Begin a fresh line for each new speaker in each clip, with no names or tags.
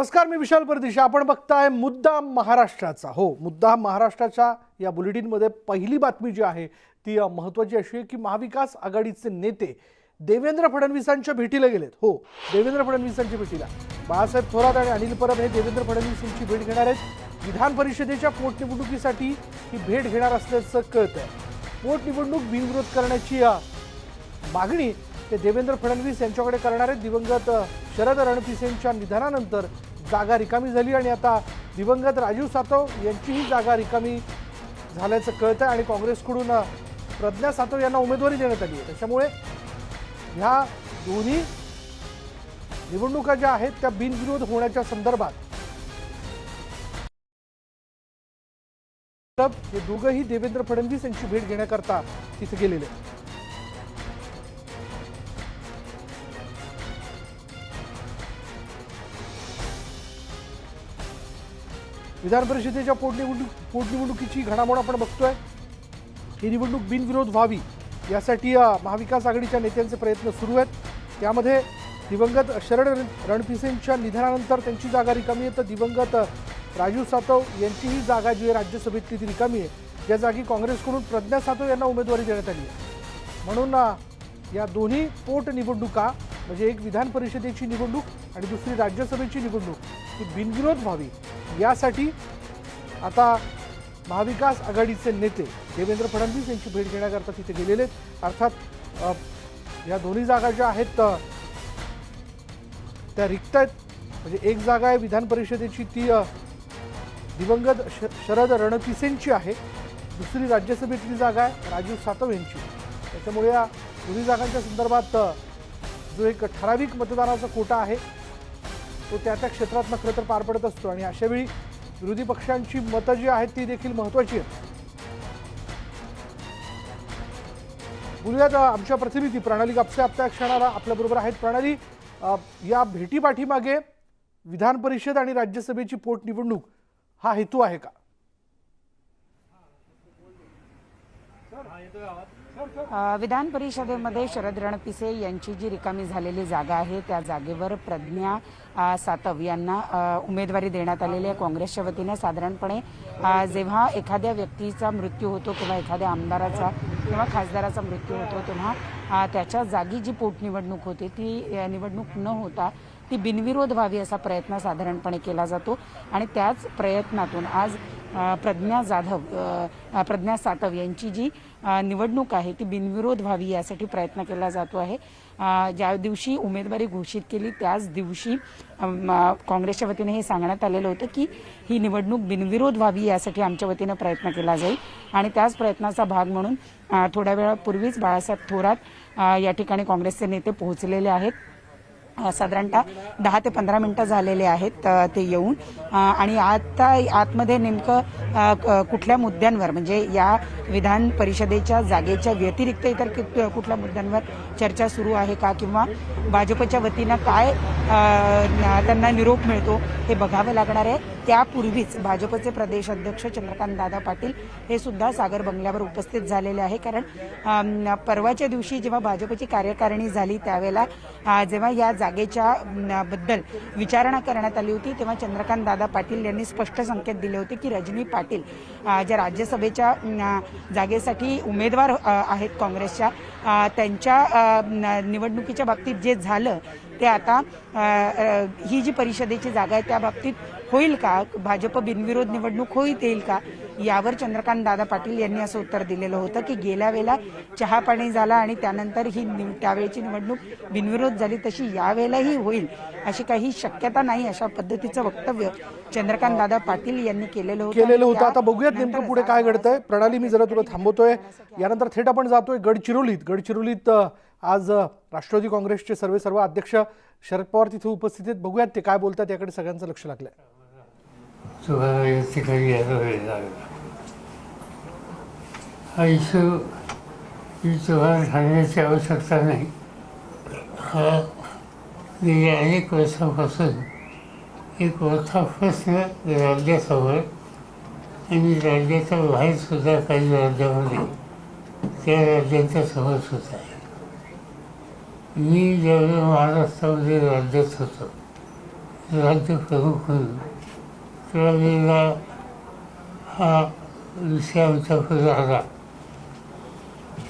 नमस्कार मी विशाल परदेशी. आपण बघताय मुद्दा महाराष्ट्राचा. हो मुद्दा महाराष्ट्राच्या या बुलेटिनमध्ये पहिली बातमी जी आहे ती महत्त्वाची अशी आहे की महाविकास आघाडीचे नेते देवेंद्र फडणवीसांच्या भेटीला गेलेत. हो देवेंद्र फडणवीसांच्या भेटीला. बाळासाहेब थोरात आणि अनिल परब हे देवेंद्र फडणवीस यांची भेट घेणार आहेत. विधान परिषदेच्या पोटनिवडणुकीसाठी ही भेट घेणार असल्याचं कळतं पोटनिवडणूक बिनविरोध करण्याची मागणी ते देवेंद्र फडणवीस यांच्याकडे करणार आहेत. दिवंगत शरद रणपिसेंच्या निधनानंतर जागा रिकामी झाली आणि आता दिवंगत राजीव सातव यांचीही जागा रिकामी झाल्याचं कळतं आणि काँग्रेसकडून प्रज्ञा सातव यांना उमेदवारी देण्यात आली आहे. त्याच्यामुळे ह्या दोन्ही निवडणुका ज्या आहेत त्या बिनविरोध होण्याच्या संदर्भात हे दोघंही देवेंद्र फडणवीस यांची भेट घेण्याकरता तिथे गेलेले विधान परिषदेच्या पोटनिवडणूक पोटनिवडणुकीची घडामोड आपण बघतोय. ही निवडणूक बिनविरोध व्हावी यासाठी महाविकास आघाडीच्या नेत्यांचे प्रयत्न सुरू आहेत. त्यामध्ये दिवंगत शरण रणपिसेंच्या निधनानंतर त्यांची जागा रिकामी आहे. तर दिवंगत राजू राजीव सातव यांचीही जागा जी आहे राज्यसभेतली ती रिकामी आहे. या जागी काँग्रेसकडून प्रज्ञा सातव यांना उमेदवारी देण्यात आली आहे. म्हणून या दोन्ही पोटनिवडणुका म्हणजे एक विधान परिषदेची निवडणूक आणि दुसरी राज्यसभेची निवडणूक ही बिनविरोध व्हावी. यासाठी आता महाविकास आघाडीचे नेते देवेंद्र फडणवीस यांची भेट घेण्याकरता तिथे गेलेले आहेत. अर्थात या दोन्ही जागा ज्या आहेत त्या रिक्त आहेत. म्हणजे एक जागा आहे विधान परिषदेची ती दिवंगत श शरद रणपिसेंची आहे. दुसरी राज्यसभेतली जागा आहे राजीव सातव यांची. त्याच्यामुळे या दोन्ही जागांच्या संदर्भात जो एक ठराविक मतदानाचा कोटा आहे तो त्या त्या क्षेत्रातनं खरं तर पार पडत असतो. आणि अशावेळी विरोधी पक्षांची मतं जी आहेत ती देखील महत्त्वाची आहेत. बोलूयात आमच्या प्रतिनिधी प्रणाली कापसे आपल्या क्षणाला आपल्याबरोबर आहेत. प्रणाली या भेटीपाठीमागे विधान परिषद आणि राज्यसभेची पोटनिवडणूक हा हेतू आहे का?
विधान परिषदेमध्ये शरद रणपिसे यांची जी रिकामी झालेली जागा आहे त्या जागेवर प्रज्ञा सातव यांना उमेदवारी देण्यात आलेली आहे. काँग्रेसच्या वतीने साधारणपणे जेव्हा एखाद्या व्यक्तीचा मृत्यू होतो किंवा एखाद्या आमदाराचा किंवा खासदाराचा मृत्यू होतो तेव्हा त्याच्या जागी जी पोटनिवडणूक होते ती निवडणूक न होता ती बिनविरोध व्हावी असा प्रयत्न साधारणपणे केला जातो. आणि त्याच प्रयत्नातून आज प्रज्ञा जाधव प्रज्ञा सातव यांची जी निवडणूक आहे ती बिनविरोध व्हावी यासाठी प्रयत्न केला जातो आहे. ज्या दिवशी उमेदवारी घोषित केली त्याच दिवशी काँग्रेसच्या वतीने हे सांगण्यात आलेलं होतं की ही निवडणूक बिनविरोध व्हावी यासाठी आमच्या वतीनं प्रयत्न केला जाईल. आणि त्याच प्रयत्नाचा भाग म्हणून थोड्या वेळापूर्वीच बाळासाहेब थोरात या ठिकाणी काँग्रेसचे नेते पोहोचलेले आहेत. साधारणतः दहा ते पंधरा मिनटं झालेले आहेत ते येऊन. आणि आता आतमध्ये नेमकं कुठल्या मुद्द्यांवर म्हणजे या विधान परिषदेच्या जागेच्या व्यतिरिक्त इतर कुठल्या मुद्द्यांवर चर्चा सुरू आहे का किंवा भाजपच्या वतीनं काय त्यांना निरोप मिळतो हे बघावं लागणार आहे. त्यापूर्वीच भाजपचे प्रदेश अध्यक्ष चंद्रकांत दादा पाटील हे सुद्धा सागर बंगल्यावर उपस्थित झालेले आहे. कारण परवाच्या दिवशी जेव्हा भाजपची कार्यकारिणी झाली त्यावेळेला जेव्हा या जागेच्या बद्दल विचारणा करण्यात आली होती तेव्हा चंद्रकांत दादा पाटील यांनी स्पष्ट संकेत दिले होते की रजनी पाटील ज्या राज्यसभेच्या जागेसाठी उमेदवार आहेत काँग्रेसच्या त्यांच्या निवडणुकीच्या बाबतीत जे झालं ते आता ही जी परिषदेची जागा आहे त्या बाबतीत होईल का? भाजप बिनविरोध निवडणूक होईल येईल का? यावर चंद्रकांत दादा पाटील यांनी असं उत्तर दिलेलं होतं की गेल्या वेळेला चहा पाणी झाला आणि त्यानंतर ही त्यावेळेची निवडणूक बिनविरोध झाली तशी यावेळेलाही होईल अशी काही शक्यता नाही अशा पद्धतीचं वक्तव्य चंद्रकांत दादा पाटील यांनी केलेलं होतं.
केलेलं होतं. आता बघूयात नेमकं पुढे काय घडतंय. प्रणाली मी जरा तुला थांबवतोय. यानंतर थेट आपण जातोय गडचिरोलीत. गडचिरोलीत आज राष्ट्रवादी काँग्रेसचे सर्वे सर्व अध्यक्ष शरद पवार तिथे उपस्थित आहेत. बघूयात ते काय बोलतात याकडे सगळ्यांचं लक्ष लागलंय.
वेळ हा इशू ही तुम्हाला सांगण्याची आवश्यकता नाही. हा गेल्या अनेक वर्षापासून एक मोठा प्रश्न राज्यासमोर आणि राज्याच्या बाहेरसुद्धा काही राज्यामध्ये त्या राज्यांच्या समोर सुद्धा आहे. मी ज्यावेळी महाराष्ट्रामध्ये राज्यात होतो राज्य प्रमुख होईल त्यावेळेला हा विषय आमच्याकडे आला.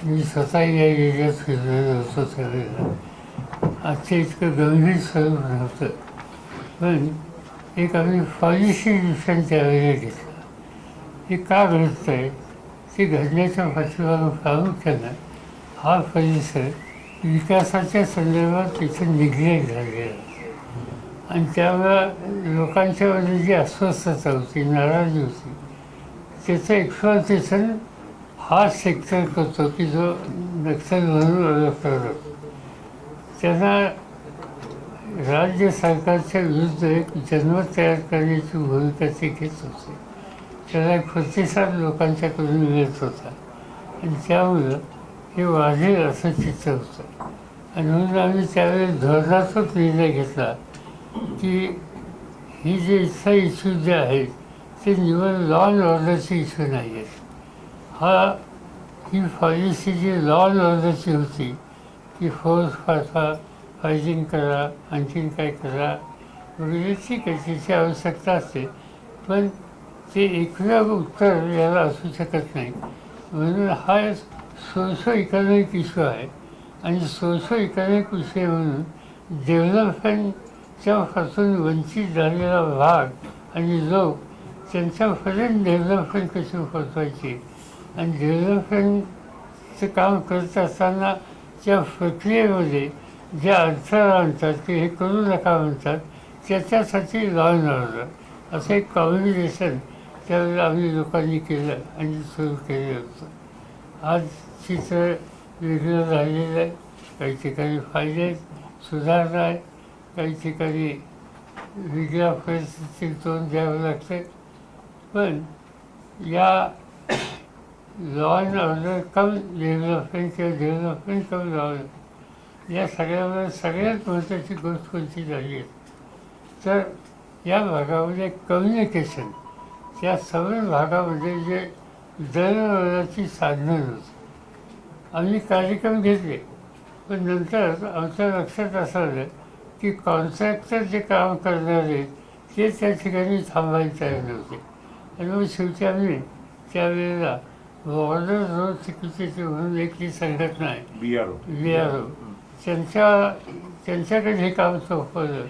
मी स्वतः या एरियात फिरलेलो होतो त्यावेळेला आजचं इतकं गंभीर स्वरूप नव्हतं पण एक आम्ही पॉलिसी डिसिशन त्यावेळेला घेतला. हे का घडतं आहे ते घडण्याच्या पाठीवर प्रामुख्यानं हा परिसर विकासाच्या संदर्भात तिथं निग्लेक्ट झाले आणि त्यामुळं लोकांच्यामध्ये जी अस्वस्थता होती नाराजी होती त्याचं एक्सप्लॉटेशन हा सेक्टर करतो की जो नक्षल म्हणून ओळखला त्यांना राज्य सरकारच्या विरुद्ध एक जन्म तयार करण्याची भूमिका ते घेत होते. त्याला एक प्रतिसाद लोकांच्याकडून मिळत होता. आणि त्यामुळं हे वाढेल असं चित्र होतं. आणि म्हणून आम्ही त्यावेळेस धोरणाचाच निर्णय घेतला की ही जे इच्छा इश्यू जे आहेत ते निवड लॉ अँड ऑर्डरचे इश्यू नाही आहेत हा ही पॉलिसी जी लॉ अँड ऑर्डरची होती की फोर्स पाठवा फायटिंग करा आणखीन काय करा वगैरे ठीक आहे त्याची आवश्यकता असते. पण ते एकमेव उत्तर याला असू शकत नाही. म्हणून हा सोशो एक इश्यू आहे आणि सोशो एक विषय म्हणून डेव्हलपमेंटच्यापासून वंचित झालेला भाग आणि लोक त्यांच्यापर्यंत डेव्हलपमेंट कशी पोचवायची आणि डेव्हलपमेंटचं काम करत असताना त्या प्रक्रियेमध्ये ज्या अडथळा आणतात की हे करू नका म्हणतात त्याच्यासाठी लॉ अँड ऑर्डर असं एक कॉम्बिनेशन त्यावेळेला आम्ही लोकांनी केलं आणि सुरू केलं होतं. आज चित्र वेगळं राहिलेलं आहे. काही ठिकाणी फायदे आहेत सुधारणा आहे. काही ठिकाणी वेगळ्या परिस्थितीत तोंड द्यावं लागते. पण या law and order cum development किंवा डेव्हलपमेंट कम लॉ या सगळ्यामध्ये सगळ्यात महत्त्वाची गोष्ट कोणती झाली आहे? तर या भागामध्ये कम्युनिकेशन त्या सर्व भागामध्ये जे दरवर्षाची साधनं नव्हती. आम्ही कार्यक्रम घेतले. पण नंतर आमच्या लक्षात असं आलं की कॉन्ट्रॅक्टर जे काम करणारे ते त्या ठिकाणी थांबायला तयार नव्हते. आणि मग शेवटी आम्ही त्यावेळेला बॉर्डर रोड सिक्युरिटी म्हणून एक ती संघटना आहे.
B R O
V R O त्यांच्या त्यांच्याकडे हे काम सोपवलं.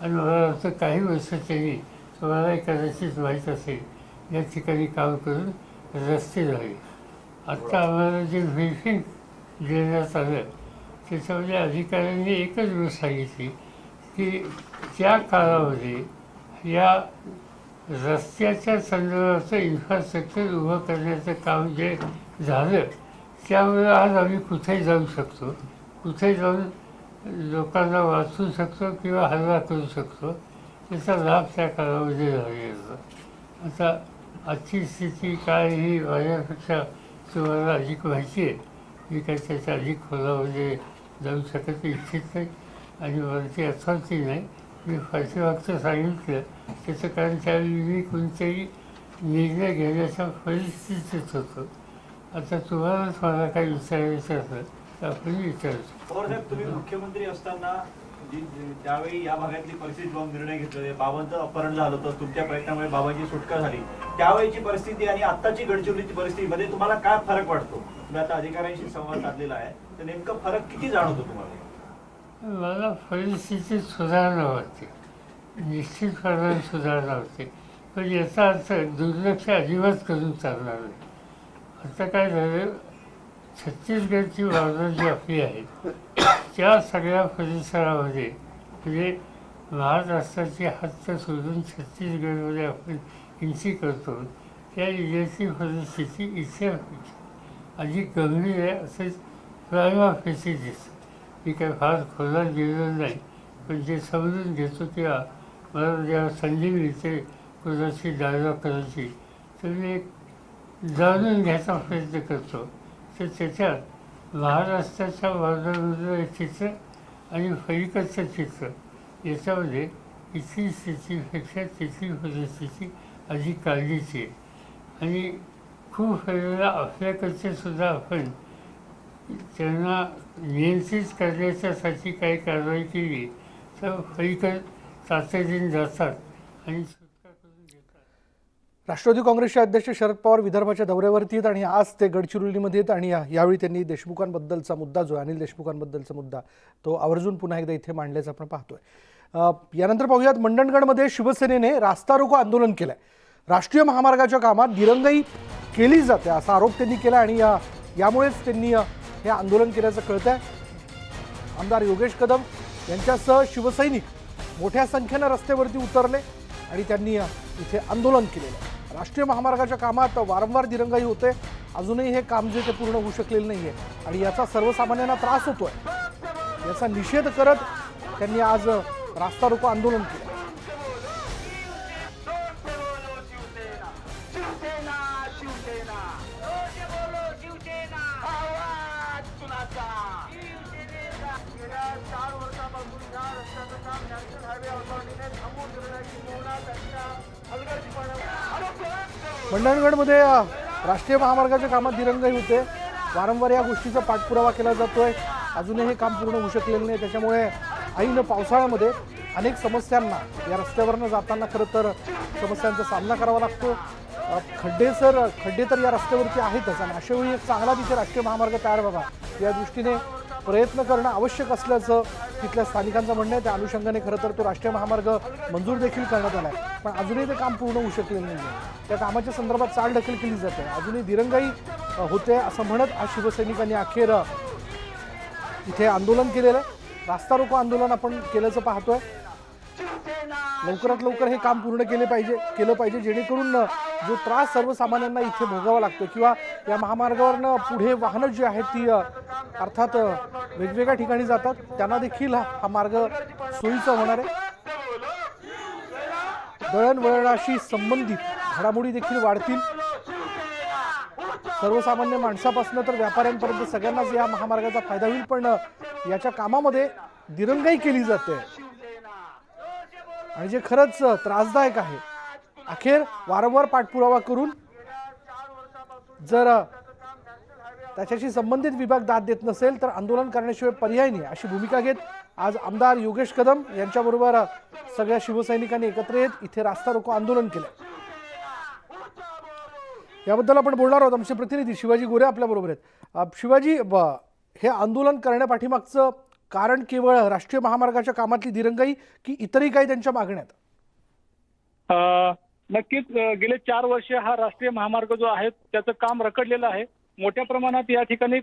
आणि मला वाटतं काही वर्ष त्यांनी तुम्हाला कदाचित माहीत असेल या ठिकाणी काम करून रस्ते झाले. आत्ता आम्हाला जे ब्रीफिंग देण्यात आलं त्याच्यामध्ये अधिकाऱ्यांनी एकच गोष्ट सांगितली की त्या काळामध्ये या रस्त्याच्या संदर्भाचं इन्फ्रास्ट्रक्चर उभं करण्याचं काम जे झालं त्यामुळे आज आम्ही कुठेही जाऊ शकतो. कुठे जाऊन लोकांना वाचू शकतो किंवा हल्ला करू शकतो. त्याचा लाभ त्या काळामध्ये झालेला आता आजची स्थिती काय ही माझ्यापेक्षा तुम्हाला अधिक माहिती आहे मी काही त्याच्या अधिक खोलामध्ये जाऊ शकत इच्छित नाही आणि मला ती अथॉरिटी नाही. मी पाठीमागचं सांगितलं त्याचं कारण त्यावेळी मी कोणतेही निर्णय घेण्याच्या परिस्थितीत होतो. आता तुम्हालाच मला काही विचारायचं असेल तर आपण विचारतो
तुम्ही मुख्यमंत्री असताना ज्यावेळी त्यावेळी या भागातली परिस्थिती बघून निर्णय घेतले बाबांचं अपहरण झालं होतं तुमच्या प्रयत्नामुळे बाबांची सुटका झाली. त्यावेळीची परिस्थिती आणि आत्ताची गडचिरोलीची परिस्थितीमध्ये तुम्हाला काय फरक वाटतो? तुम्ही आता अधिकाऱ्यांशी संवाद साधलेला आहे. तर नेमकं फरक किती जाणवतो तुम्हाला?
मला परिस्थिती सुधारणा वाटते निश्चितपणाने सुधारणा होते. पण याचा अर्थ दुर्लक्ष अजिबात करून चालणार नाही. आता काय झालं? छत्तीसगडची भावना जी आपली आहे त्या सगळ्या परिसरामध्ये म्हणजे महाराष्ट्राची हद्द सोडून छत्तीसगडमध्ये आपण हिंसी करतो त्या एरियाची परिस्थिती इथे अधिक गंभीर आहे असं प्रायमा फेसी दिसतं. मी काय फार खोलात गेलेलो नाही पण जे समजून घेतो किंवा मला ज्या संधी मिळते कोणाशी डायलॉग करायची तर मी एक जाणून घ्यायचा प्रयत्न करतो. तर त्याच्यात महाराष्ट्राच्या बाजारामधलं चित्र आणि फलिकडचं चित्र याच्यामध्ये इथली स्थितीपेक्षा तिथली परिस्थिती अधिक काळजीची आहे. आणि खूप वेळेला आपल्याकडचे सुद्धा आपण त्यांना नियंत्रित करण्याच्यासाठी काही कारवाई केली तर फलिकड तातडीने जातात आणि
राष्ट्रवादी काँग्रेसचे अध्यक्ष शरद पवार विदर्भाच्या दौऱ्यावरती आहेत आणि आज ते गडचिरोलीमध्ये आहेत आणि या- यावेळी त्यांनी देशमुखांबद्दलचा मुद्दा जो आहे अनिल देशमुखांबद्दलचा मुद्दा तो आवर्जून पुन्हा एकदा इथे मांडल्याचं आपण पाहतोय. यानंतर पाहूयात मंडणगडमध्ये शिवसेनेने रास्ता रोको आंदोलन केलंय. राष्ट्रीय महामार्गाच्या कामात दिरंगाई केली जाते असा आरोप त्यांनी केला आणि या यामुळेच त्यांनी हे आंदोलन केल्याचं कळत आहे आमदार योगेश कदम यांच्यासह शिवसैनिक मोठ्या संख्येनं रस्त्यावरती उतरले. आणि त्यांनी इथे आंदोलन केलेलं राष्ट्रीय महामार्गाच्या कामात वारंवार दिरंगाई होते. अजूनही हे काम जे ते पूर्ण होऊ शकलेलं नाही आहे आणि याचा सर्वसामान्यांना त्रास होतोय. याचा निषेध करत त्यांनी आज रास्ता रोको आंदोलन केलं. मंडणगडमध्ये राष्ट्रीय महामार्गाच्या कामात दिरंगाई होते. वारंवार या गोष्टीचा पाठपुरावा केला जातोय. अजूनही हे काम पूर्ण होऊ शकलेलं नाही. त्याच्यामुळे ऐन पावसाळ्यामध्ये अनेक समस्यांना या रस्त्यावरनं जाताना खरं तर समस्यांचा सामना करावा लागतो. खड्डे सर खड्डे तर या रस्त्यावरती आहेतच आणि अशावेळी एक चांगला तिथे राष्ट्रीय महामार्ग तयार व्हावा. या दृष्टीने प्रयत्न करणं आवश्यक असल्याचं तिथल्या स्थानिकांचं म्हणणं आहे त्या अनुषंगाने खरं तर तो राष्ट्रीय महामार्ग मंजूर देखील करण्यात आला आहे पण अजूनही ते काम पूर्ण होऊ शकलेलं नाही आहे त्या कामाच्या संदर्भात चालढकल केली जाते. अजूनही दिरंगाई होते असं म्हणत आज शिवसैनिकांनी अखेर इथे आंदोलन केलेलं आहे. रास्ता रोको आंदोलन आपण केल्याचं पाहतोय. लवकरात लवकर हे काम पूर्ण केले पाहिजे केलं पाहिजे जेणेकरून जो त्रास सर्वसामान्यांना इथे भोगावा लागतो किंवा या महामार्गावरनं पुढे वाहनं जी आहेत ती अर्थात वेगवेगळ्या ठिकाणी जातात त्यांना देखील हा हा मार्ग सोयीचा होणार आहे. दळणवळणाशी संबंधित घडामोडी देखील वाढतील. सर्वसामान्य माणसापासून तर व्यापाऱ्यांपर्यंत सगळ्यांनाच या महामार्गाचा फायदा होईल पण याच्या कामामध्ये दिरंगाई केली जाते. आणि जे खरंच त्रासदायक आहे. अखेर वारंवार पाठपुरावा करून जर त्याच्याशी संबंधित विभाग दाद देत नसेल तर आंदोलन करण्याशिवाय पर्याय नाही अशी भूमिका घेत आज आमदार योगेश कदम यांच्याबरोबर सगळ्या शिवसैनिकांनी एकत्र येत इथे रास्ता रोको आंदोलन केलं याबद्दल आपण बोलणार आहोत आमचे प्रतिनिधी शिवाजी गोरे आपल्याबरोबर आहेत. शिवाजी हे आंदोलन करण्यापाठीमागचं कारण केवळ राष्ट्रीय महामार्गाच्या कामातली दिरंगाई की इतरही काही त्यांच्या मागण्यात?
नक्कीच गेले चार वर्ष हा राष्ट्रीय महामार्ग जो आहे त्याचं काम रखडलेलं आहे. मोठ्या प्रमाणात या ठिकाणी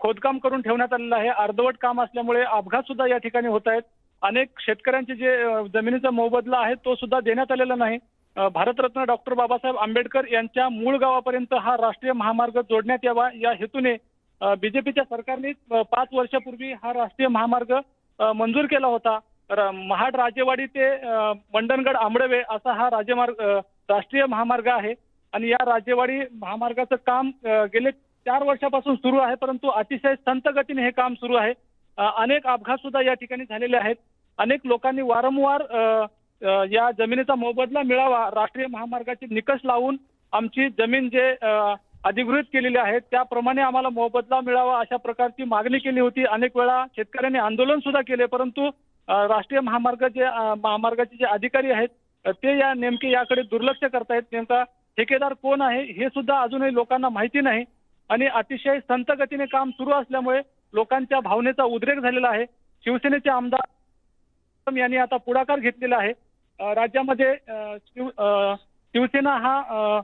खोदकाम करून ठेवण्यात आलेलं आहे. अर्धवट काम असल्यामुळे अपघात सुद्धा या ठिकाणी होत आहेत. अनेक शेतकऱ्यांचे जे जमिनीचा मोबदला आहे तो सुद्धा देण्यात आलेला नाही. भारतरत्न डॉक्टर बाबासाहेब आंबेडकर यांच्या मूळ गावापर्यंत हा राष्ट्रीय महामार्ग जोडण्यात यावा या हेतूने बीजेपीच्या सरकारने पाच वर्षापूर्वी हा राष्ट्रीय महामार्ग मंजूर केला होता. महाड राजेवाडी ते मंडणगड आंबडवे असा हा राज्यमार्ग राष्ट्रीय महामार्ग आहे. आणि या राजेवाडी महामार्गाचं काम गेले चार वर्षापासून सुरू आहे परंतु अतिशय संत गतीने हे काम सुरू आहे. अनेक अपघात सुद्धा या ठिकाणी झालेले आहेत. अनेक लोकांनी वारंवार या जमिनीचा मोबदला मिळावा राष्ट्रीय महामार्गाचे निकष लावून आमची जमीन जे अधिकृत केलेले आहेत. त्याप्रमाणे आम्हाला मोबदला मिळावा अशा प्रकारची मागणी केली होती. अनेक वेळा शेतकऱ्यांनी आंदोलन सुद्धा केले परंतु राष्ट्रीय महामार्ग जे महामार्गाचे जे अधिकारी आहेत ते या नेमके याकडे दुर्लक्ष करतायत. नेमका ठेकेदार कोण आहे हे सुद्धा अजूनही लोकांना माहिती नाही. आणि अतिशय संत गतीने काम सुरू असल्यामुळे लोकांच्या भावनेचा उद्रेक झालेला आहे. शिवसेनेचे आमदार यांनी आता पुढाकार घेतलेला आहे. राज्यामध्ये शिव शिवसेना हा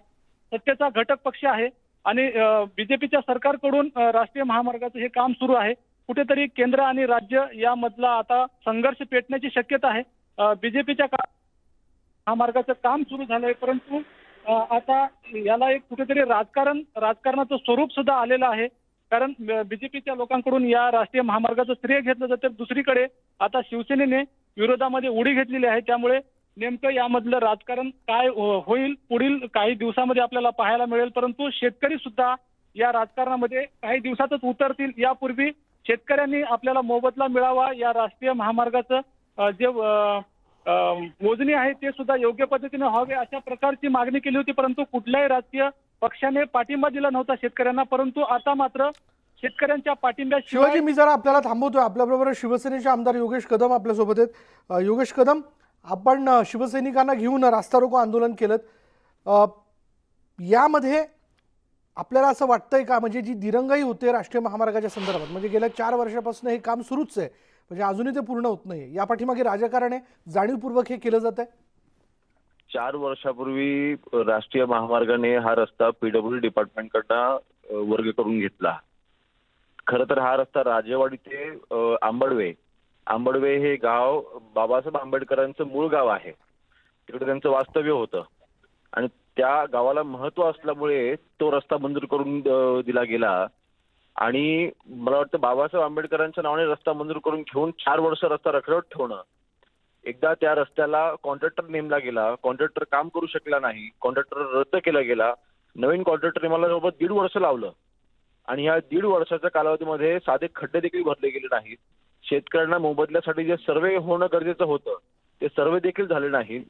सत्तेचा घटक पक्ष आहे. आणि बीजेपीच्या सरकारकडून राष्ट्रीय महामार्गाचं हे काम सुरू आहे. कुठेतरी केंद्र आणि राज्य यामधला आता संघर्ष पेटण्याची शक्यता आहे. बीजेपीच्या का महामार्गाचं काम सुरू झालंय परंतु आता याला एक कुठेतरी राजकारण राजकारणाचं स्वरूप सुद्धा आलेलं आहे. कारण बीजेपीच्या लोकांकडून या राष्ट्रीय महामार्गाचं श्रेय घेतलं जातं. दुसरीकडे आता शिवसेनेने विरोधामध्ये उडी घेतलेली आहे. त्यामुळे नेमकं यामधलं राजकारण काय होईल पुढील काही दिवसामध्ये आपल्याला पाहायला मिळेल परंतु शेतकरी सुद्धा या राजकारणामध्ये काही दिवसातच उतरतील. यापूर्वी शेतकऱ्यांनी आपल्याला मोबदला मिळावा या राष्ट्रीय महामार्गाचं जे मोजणी आहे ते सुद्धा योग्य पद्धतीने व्हावे अशा प्रकारची मागणी केली होती परंतु कुठल्याही राजकीय पक्षाने पाठिंबा दिला नव्हता शेतकऱ्यांना परंतु आता मात्र शेतकऱ्यांच्या पाठिंब्याशिवाय
शिवाजी मी जरा आपल्याला थांबवतोय. आपल्याबरोबर शिवसेनेचे आमदार योगेश कदम आपल्यासोबत आहेत. योगेश कदम आपण शिवसैनिकांना घेऊन रास्ता रोको आंदोलन केलं. यामध्ये आपल्याला असं वाटतंय का? म्हणजे जी दिरंगाई होते राष्ट्रीय महामार्गाच्या संदर्भात म्हणजे गेल्या चार वर्षापासून हे काम सुरूच आहे म्हणजे अजूनही ते पूर्ण होत नाही या पाठीमागे राजकारण आहे जाणीवपूर्वक हे केलं जात आहे
चार वर्षापूर्वी राष्ट्रीय महामार्गाने हा रस्ता पीडब्ल्यू डिपार्टमेंटकडनं वर्ग करून घेतला. खरं तर हा रस्ता राजेवाडी ते आंबडवे आंबडवे हे गाव बाबासाहेब आंबेडकरांचं मूळ गाव आहे. तिकडे त्यांचं वास्तव्य होतं. आणि त्या गावाला महत्त्व असल्यामुळे तो रस्ता मंजूर करून दिला गेला. आणि मला वाटतं बाबासाहेब आंबेडकरांच्या नावाने रस्ता मंजूर करून घेऊन चार वर्ष रस्ता रखडत ठेवणं. एकदा त्या रस्त्याला कॉन्ट्रॅक्टर नेमला गेला. कॉन्ट्रॅक्टर काम करू शकला नाही. कॉन्ट्रॅक्टर रद्द केला गेला. नवीन कॉन्ट्रॅक्टर मला जवळपास दीड वर्ष लावलं. आणि ह्या दीड वर्षाच्या कालावधीमध्ये साधे खड्डे देखील भरले गेले नाहीत. शेतकऱ्यांना मोबदल्यासाठी जे सर्वे होणं गरजेचं होतं ते सर्वे देखील झाले नाही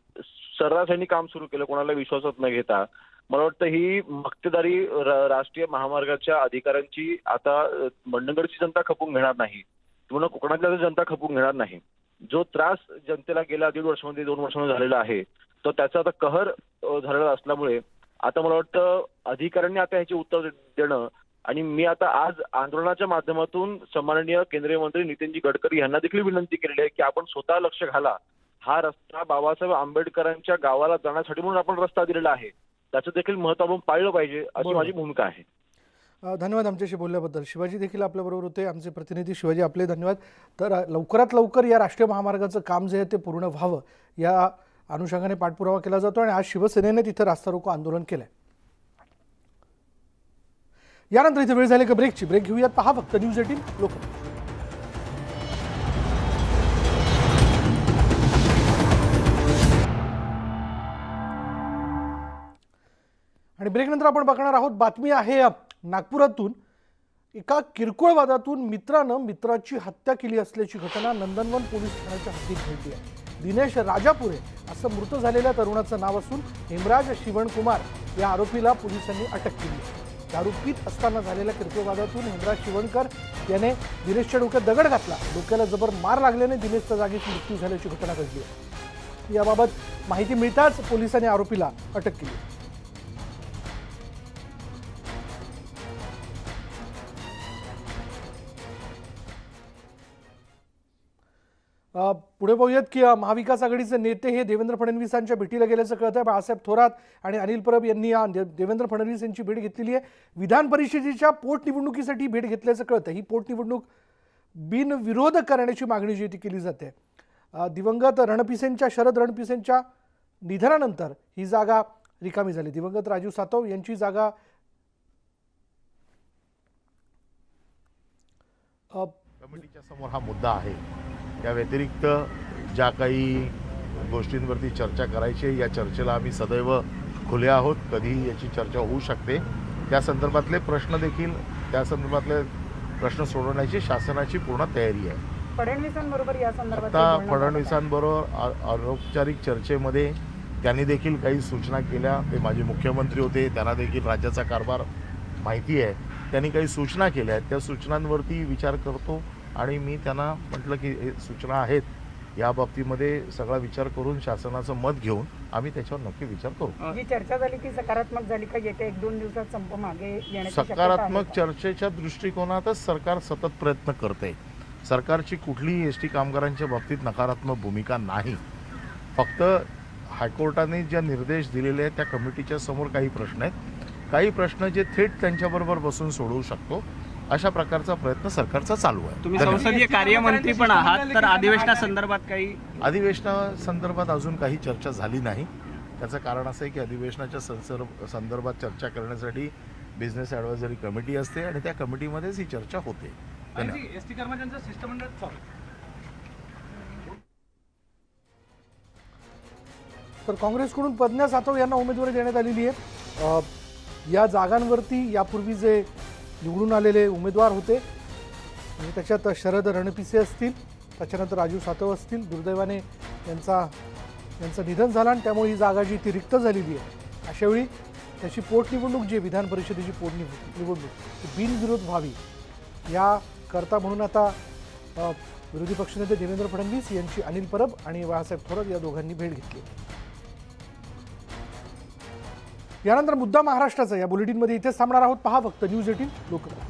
सर्रास यांनी काम सुरू केलं कोणाला विश्वासात न घेता. मला वाटतं ही मक्तेदारी राष्ट्रीय महामार्गाच्या अधिकाऱ्यांची आता मंडणगडची जनता खपून घेणार नाही. पूर्ण कोकणातल्या जनता खपून घेणार नाही. जो त्रास जनतेला गेल्या दीड वर्षामध्ये दोन वर्षामध्ये झालेला आहे तो त्याचा आता कहर झालेला असल्यामुळे आता मला वाटतं अधिकाऱ्यांनी आता ह्याची उत्तर देणं आणि मी आता आज आंदोलनाच्या माध्यमातून सन्माननीय केंद्रीय मंत्री नितीनजी गडकरी यांना देखील विनंती केलेली आहे की आपण स्वतः लक्ष घाला. हा रस्ता बाबासाहेब आंबेडकरांच्या गावाला जाण्यासाठी म्हणून आपण रस्ता दिलेला आहे. त्याचं देखील महत्त्व आपण पाळलं पाहिजे अशी. माझी भूमिका आहे.
धन्यवाद आमच्याशी बोलल्याबद्दल. शिवाजी देखील आपल्याबरोबर होते आमचे प्रतिनिधी शिवाजी आपले धन्यवाद. तर लवकरात लवकर या राष्ट्रीय महामार्गाचं काम जे आहे ते पूर्ण व्हावं या अनुषंगाने पाठपुरावा केला जातो आणि आज शिवसेनेने तिथं रास्ता रोको आंदोलन केलंय. यानंतर इथे वेळ झाली का ब्रेकची ब्रेक घेऊयात. पहा फक्त न्यूज एटीन लोक आणि ब्रेकनंतर आपण बघणार आहोत बातमी आहे नागपुरातून. एका किरकोळ वादातून मित्रानं मित्राची हत्या केली असल्याची घटना नंदनवन पोलीस ठाण्याच्या हद्दीत घडली आहे. दिनेश राजापुरे असं मृत झालेल्या तरुणाचं नाव असून हेमराज शिवणकुमार या आरोपीला पोलिसांनी अटक केली आहे. दारू पीत असताना झालेल्या किरकोळ हेमराज शिवणकर याने दिनेशच्या डोक्यात दगड घातला. डोक्याला जबर मार लागल्याने दिनेशचा जागीच मृत्यू झाल्याची घटना घडली. याबाबत माहिती मिळताच पोलिसांनी आरोपीला अटक केली. पुढे पाहूयात की महाविकास आघाडीचे नेते हे देवेंद्र फडणवीसांच्या भेटीला गेल्याचं कळत आहे बाळासाहेब थोरात आणि अनिल परब यांनी या दे- देवेंद्र फडणवीस यांची भेट घेतलेली आहे. विधान परिषदेच्या पोटनिवडणुकीसाठी भेट घेतल्याचं कळतं ही पोटनिवडणूक बिनविरोध करण्याची मागणी जी ती केली जाते. दिवंगत रणपिसेंच्या शरद रणपिसेंच्या निधनानंतर ही जागा रिकामी झाली. दिवंगत राजू सातव यांची जागा
कमिटीच्या समोर हा मुद्दा आहे. या व्यतिरिक्त ज्या काही गोष्टींवरती चर्चा करायची आहे या चर्चेला आम्ही सदैव खुले आहोत. कधीही याची चर्चा होऊ शकते. त्या संदर्भातले प्रश्न देखील त्या संदर्भातले प्रश्न सोडवण्याची शासनाची पूर्ण तयारी आहे.
फडणवीसांबरोबर या संदर्भात
आता फडणवीसांबरोबर अनौपचारिक चर्चेमध्ये त्यांनी देखील काही सूचना केल्या. ते माझे मुख्यमंत्री होते त्यांना देखील राज्याचा कारभार माहिती आहे. त्यांनी काही सूचना केल्या आहेत. त्या सूचनांवरती विचार करतो. आणि मी त्यांना म्हटलं की हे सूचना आहेत या बाबतीमध्ये सगळा विचार करून शासनाचं मत घेऊन आम्ही त्याच्यावर नक्की विचार करू.
चर्चा झाली ती सकारात्मक झाली का? येत्या एक दोन दिवसात संप मागे
सकारात्मक
का?
चर्चेच्या दृष्टिकोनातच सरकार सतत प्रयत्न करते. सरकारची कुठलीही एस टी कामगारांच्या बाबतीत नकारात्मक भूमिका नाही. फक्त हायकोर्टाने ज्या निर्देश दिलेले आहेत त्या कमिटीच्या समोर काही प्रश्न आहेत. काही प्रश्न जे थेट त्यांच्याबरोबर बसून सोडवू शकतो. अशा प्रकारचा प्रयत्न सरकारचा चालू आहे.
तुम्ही. संसदीय कार्यमंत्री पण आहात तर अधिवेशनासंदर्भात काही
अधिवेशनासंदर्भात अजून काही चर्चा झाली नाही. त्याचं कारण असं आहे की अधिवेशनाच्या संसर्भ संदर्भात चर्चा करण्यासाठी बिझनेस ॲडवायझरी कमिटी असते आणि त्या कमिटीमध्येच ही चर्चा होते.
कर्मचाऱ्यांचं शिष्टमंडळ
तर काँग्रेसकडून प्रज्ञा सातव यांना उमेदवारी देण्यात आलेली आहे या जागांवरती यापूर्वी जे निवडून आलेले उमेदवार होते. आणि त्याच्यात शरद रणपिसे असतील त्याच्यानंतर राजू सातव असतील दुर्दैवाने यांचा यांचं निधन झालं आणि त्यामुळे ही जागा जी ती रिक्त झालेली आहे. अशावेळी त्याची पोटनिवडणूक जी विधान परिषदेची पोटनिवडणूक निवडणूक ती बिनविरोध व्हावी. याकरता म्हणून आता विरोधी पक्षनेते देवेंद्र फडणवीस यांची अनिल परब आणि बाळासाहेब थोरात या दोघांनी भेट घेतली. यानंतर मुद्दा महाराष्ट्राचा या बुलेटिनमध्ये इथेच थांबणार आहोत. पहा फक्त न्यूज एटीन लोकमत